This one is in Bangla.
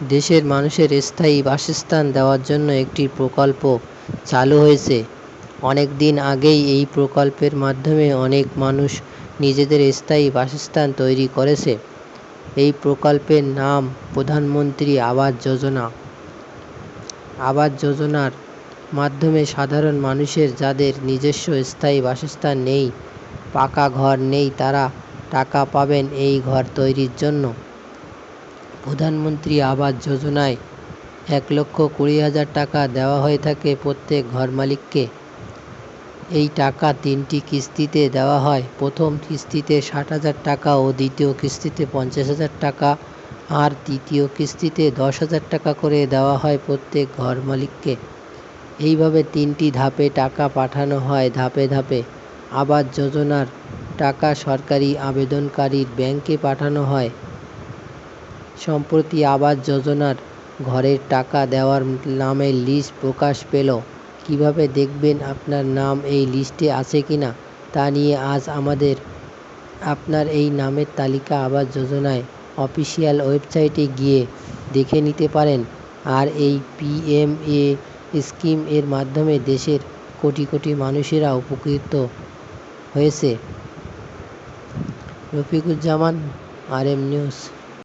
দেশের মানুষের স্থায়ী বাসস্থান দেওয়ার জন্য একটি প্রকল্প চালু হয়েছে। অনেক দিন আগেই এই প্রকল্পের মাধ্যমে অনেক মানুষ নিজেদের স্থায়ী বাসস্থান তৈরি করেছে। এই প্রকল্পের নাম প্রধানমন্ত্রী আবাস যোজনা। আবাস যোজনার মাধ্যমে সাধারণ মানুষের যাদের নিজস্ব স্থায়ী বাসস্থান নেই, পাকা ঘর নেই, তারা টাকা পাবেন এই ঘর তৈরির জন্য। প্রধানমন্ত্রী আবাস যোজনায় এক লক্ষ কুড়ি হাজার টাকা দেওয়া হয়ে থাকে প্রত্যেক ঘর মালিককে। এই টাকা তিনটি কিস্তিতে দেওয়া হয়। প্রথম কিস্তিতে ষাট হাজার টাকা ও দ্বিতীয় কিস্তিতে পঞ্চাশ হাজার টাকা আর তৃতীয় কিস্তিতে দশ হাজার টাকা করে দেওয়া হয় প্রত্যেক ঘর মালিককে। এইভাবে তিনটি ধাপে টাকা পাঠানো হয় ধাপে ধাপে। আবাস যোজনার টাকা সরকারি আবেদনকারীর ব্যাংকে পাঠানো হয়। সম্প্রতি আবাস যোজনার ঘরের টাকা দেওয়ার নামের লিস্ট প্রকাশ পেল। কীভাবে দেখবেন আপনার নাম এই লিস্টে আছে কিনা তা নিয়ে আজ আমাদের আপনার এই নামের তালিকা আবাস যোজনায় অফিসিয়াল ওয়েবসাইটে গিয়ে দেখে নিতে পারেন। আর এই পিএমএ স্কিম এর মাধ্যমে দেশের কোটি কোটি মানুষেরা উপকৃত হয়েছে। Rafiquzzaman R M news.